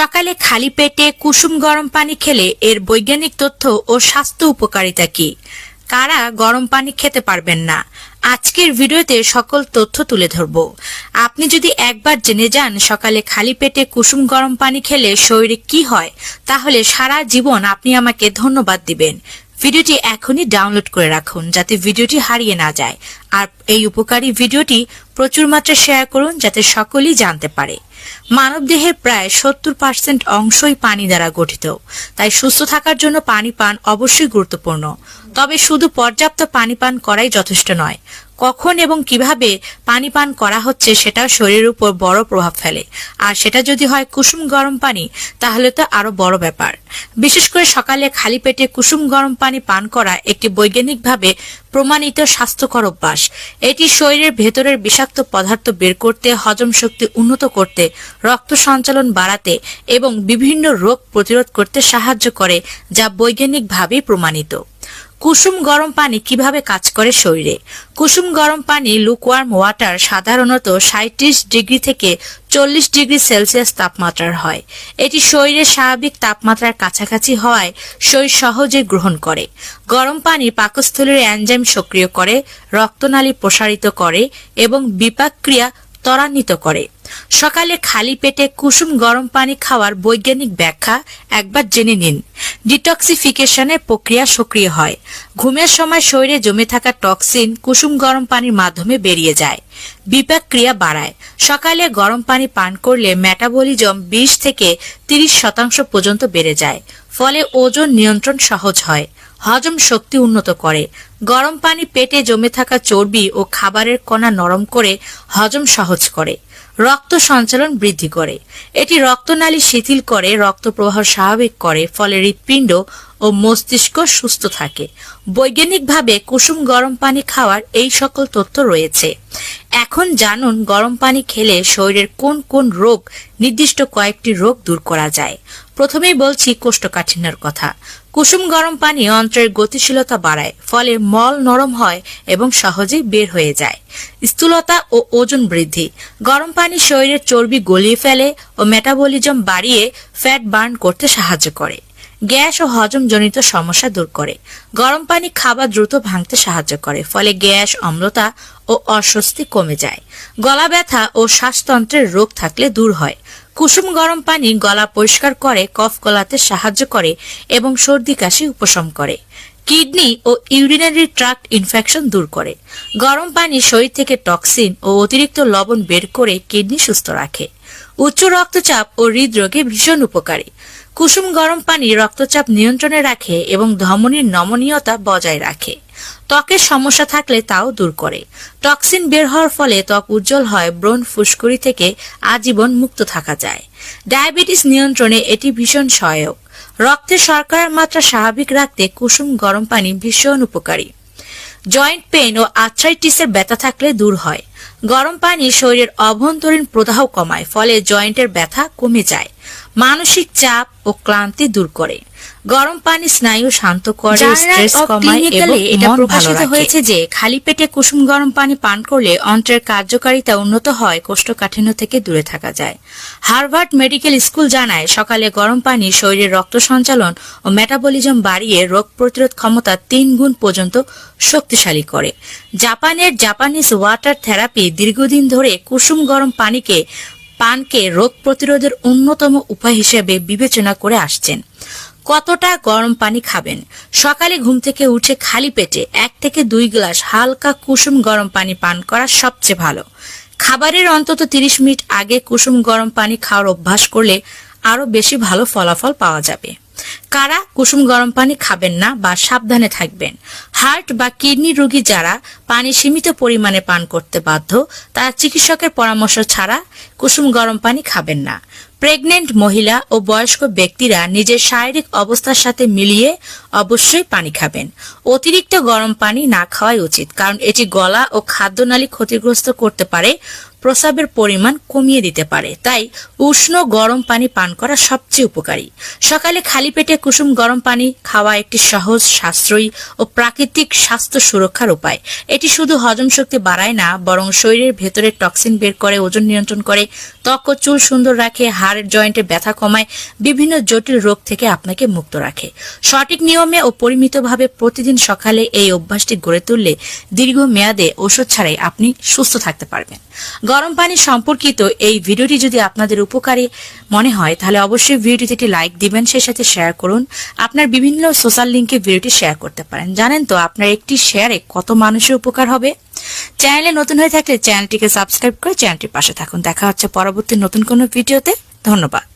সকালে খালি পেটে কুসুম গরম পানি খেলে এর বৈজ্ঞানিক তথ্য ও স্বাস্থ্য উপকারিতা কি? কারা গরম পানি খেতে পারবেন না? আজকের ভিডিওতে সকল তথ্য তুলে ধরব। আপনি যদি একবার জেনে যান সকালে খালি পেটে কুসুম গরম পানি খেলে শরীরে কি হয়, তাহলে সারা জীবন আপনি আমাকে ধন্যবাদ দিবেন। ভিডিওটি এখনই ডাউনলোড করে রাখুন যাতে ভিডিওটি হারিয়ে না যায়। আর এই উপকারী ভিডিওটি প্রচুর মাত্রায় শেয়ার করুন যাতে সকলেই জানতে পারে। মানবদেহের প্রায় সত্তর পার্সেন্ট অংশই পানি দ্বারা গঠিত। তাই সুস্থ থাকার জন্য পানি পান অবশ্যই গুরুত্বপূর্ণ। তবে শুধু পর্যাপ্ত পানি পান করাই যথেষ্ট নয়। কখন এবং কীভাবে পানি পান করা হচ্ছে সেটাও শরীরের উপর বড় প্রভাব ফেলে। আর সেটা যদি হয় কুসুম গরম পানি, তাহলে তো আরও বড় ব্যাপার। বিশেষ করে সকালে খালি পেটে কুসুম গরম পানি পান করা একটি বৈজ্ঞানিকভাবে প্রমাণিত স্বাস্থ্যকর অভ্যাস। এটি শরীরের ভেতরের বিষাক্ত পদার্থ বের করতে, হজম শক্তি উন্নত করতে, রক্ত সঞ্চালন বাড়াতে এবং বিভিন্ন রোগ প্রতিরোধ করতে সাহায্য করে, যা বৈজ্ঞানিকভাবেই প্রমাণিত। কুসুম গরম পানি কীভাবে কাজ করে শরীরে? কুসুম গরম পানি লুকওয়ার্ম ওয়াটার সাধারণত সাঁত্রিশ ডিগ্রি থেকে চল্লিশ ডিগ্রি সেলসিয়াস তাপমাত্রার হয়। এটি শরীরের স্বাভাবিক তাপমাত্রার কাছাকাছি হওয়ায় শরীর সহজে গ্রহণ করে। গরম পানি পাকস্থলীর এনজাইম সক্রিয় করে, রক্তনালী প্রসারিত করে এবং বিপাক ক্রিয়া ত্বরান্বিত করে। সকালে খালি পেটে কুসুম গরম পানি খাওয়ার বৈজ্ঞানিক ব্যাখ্যা একবার জেনে নিন। ডিটক্সিফিকেশনের প্রক্রিয়া সক্রিয় হয়। ঘুমের সময় শরীরে জমে থাকা টক্সিন কুসুম গরম পানির মাধ্যমে বেরিয়ে যায়। বিপাক ক্রিয়া বাড়ায়। সকালে গরম পানি পান করলে মেটাবলিজম বিশ থেকে তিরিশ শতাংশ পর্যন্ত বেড়ে যায়। ফলে ওজন নিয়ন্ত্রণ সহজ হয়। হজম শক্তি উন্নত করে। গরম পানি পেটে জমে থাকা চর্বি ও খাবারের কণা নরম করে হজম সহজ করে। রক্ত সঞ্চালন বৃদ্ধি করে। এটি রক্তনালী শিথিল করে রক্ত প্রবাহ স্বাভাবিক করে, ফলে হৃৎপিণ্ড ও মস্তিষ্ক সুস্থ থাকে। বৈজ্ঞানিকভাবে কুসুম গরম পানি খাওয়ার এই সকল তথ্য রয়েছে। এখন জানুন গরম পানি খেলে শরীরের কোন কোন রোগ, নির্দিষ্ট কয়েকটি রোগ দূর করা যায়। প্রথমেই বলছি কোষ্ঠকাঠিন্যের কথা। কুসুম গরম পানি অন্ত্রের গতিশীলতা বাড়ায়, ফলে মল নরম হয় এবং সহজেই বের হয়ে যায়। স্থূলতা ও ওজন বৃদ্ধি। গরম পানি শরীরের চর্বি গলিয়ে ফেলে ও মেটাবলিজম বাড়িয়ে ফ্যাট বার্ন করতে সাহায্য করে। গ্যাস ও হজমজনিত সমস্যা দূর করে। গরম পানি খাবার দ্রুত ভাঙতে সাহায্য করে, ফলে গ্যাস, অম্লতা ও অস্বস্তি কমে যায়। গলা ব্যথা ও শ্বাসতন্ত্রের রোগ থাকলে দূর হয়। কুসুম গরম পানি গলা পরিষ্কার করে, কফ গলাতে সাহায্য করে এবং সর্দি কাশি উপশম করে। কিডনি ও ইউরিনারি ট্রাক্ট ইনফেকশন দূর করে। গরম পানি শরীর থেকে টক্সিন ও অতিরিক্ত লবণ বের করে কিডনি সুস্থ রাখে। উচ্চ রক্তচাপ ও হৃদরোগে ভীষণ উপকারী। কুসুম গরম পানি রক্তচাপ নিয়ন্ত্রণে রাখে এবং ধমনীর নমনীয়তা বজায় রাখে। ত্বকের সমস্যা থাকলে তাও দূর করে। টক্সিন বের হওয়ার ফলে ত্বক উজ্জ্বল হয়, ব্রণ ফুসকুড়ি থেকে আজীবন মুক্ত থাকা যায়। ডায়াবেটিস নিয়ন্ত্রণে এটি ভীষণ সহায়ক। রক্তে শর্করার মাত্রা স্বাভাবিক রাখতে কুসুম গরম পানি ভীষণ উপকারী। জয়েন্ট পেন ও আর্থ্রাইটিসের ব্যথা থাকলে দূর হয়। গরম পানি শরীরের অভ্যন্তরীণ প্রদাহ কমায় ফলে জয়েন্টের ব্যথা কমে যায় মানসিক চাপ ও ক্লান্তি দূর করে। গরম পানি স্নায়ু শান্ত করে স্ট্রেস কমায় এবং এটা প্রকাশিত হয়েছে যে খালি পেটে কুসুম গরম পানি পান করলে অন্ত্রের কার্যকারিতা উন্নত হয় কোষ্ঠকাঠিন্য থেকে দূরে থাকা যায়। হার্ভার্ড মেডিকেল স্কুল জানায় সকালে গরম পানি শরীরের রক্ত সঞ্চালন ও মেটাবলিজম বাড়িয়ে রোগ প্রতিরোধ ক্ষমতা তিন গুণ পর্যন্ত শক্তিশালী করে। জাপানের জাপানিজ ওয়াটার থেরাপি দীর্ঘদিন ধরে কুসুম গরম পানিকে পানকে রোগ প্রতিরোধের অন্যতম উপায় হিসেবে বিবেচনা করে আসছেন। কতটা গরম পানি খাবেন? সকালে ঘুম থেকে উঠে খালি পেটে এক থেকে দুই গ্লাস হালকা কুসুম গরম পানি পান করা সবচেয়ে ভালো। খাবারের অন্তত তিরিশ মিনিট আগে কুসুম গরম পানি খাওয়ার অভ্যাস করলে আরও বেশি ভালো ফলাফল পাওয়া যাবে। কারা কুসুম গরম পানি খাবেন না বা সাবধানে থাকবেন? হার্ট বা কিডনি রোগী যারা পানি সীমিত পরিমাণে পান করতে বাধ্য, তারা চিকিৎসকের পরামর্শ ছাড়া কুসুম গরম পানি খাবেন না। প্রেগনেন্ট মহিলা ও বয়স্ক ব্যক্তিরা নিজের শারীরিক অবস্থার সাথে মিলিয়ে অবশ্যই পানি খাবেন। অতিরিক্ত গরম পানি না খাওয়াই উচিত, কারণ এটি গলা ও খাদ্যনালী ক্ষতিগ্রস্ত করতে পারে, প্রস্রাবের পরিমাণ কমিয়ে দিতে পারে। তাই উষ্ণ গরম পানি পান করা সবচেয়ে উপকারী। সকালে খালি পেটে কুসুম গরম পানি খাওয়া একটি সহজ সাশ্রয়ী ও প্রাকৃতিক স্বাস্থ্য সুরক্ষার উপায়। এটি শুধু হজম শক্তি বাড়ায় না, বরং শরীরের ভেতরে টক্সিন বের করে, ওজন নিয়ন্ত্রণ করে, ত্বক ও চুল সুন্দর রাখে, হাড়ের জয়েন্টে ব্যথা কমায়, বিভিন্ন জটিল রোগ থেকে আপনাকে মুক্ত রাখে। সঠিক নিয়মে ও পরিমিতভাবে প্রতিদিন সকালে এই অভ্যাসটি গড়ে তুললে দীর্ঘ মেয়াদে ওষুধ ছাড়াই আপনি সুস্থ থাকতে পারবেন। গরম পানি সম্পর্কিত এই ভিডিওটি যদি আপনাদের উপকারী মনে হয়, তাহলে অবশ্যই ভিডিওটিতে একটি লাইক দিবেন, সেই সাথে শেয়ার করুন। আপনার বিভিন্ন সোশ্যাল লিঙ্কে ভিডিওটি শেয়ার করতে পারেন। জানেন তো, আপনার একটি শেয়ারে কত মানুষের উপকার হবে? চ্যানেলে নতুন হয়ে থাকলে চ্যানেলটিকে সাবস্ক্রাইব করে চ্যানেলটির পাশে থাকুন। দেখা হচ্ছে পরবর্তী নতুন কোনো ভিডিওতে ধন্যবাদ।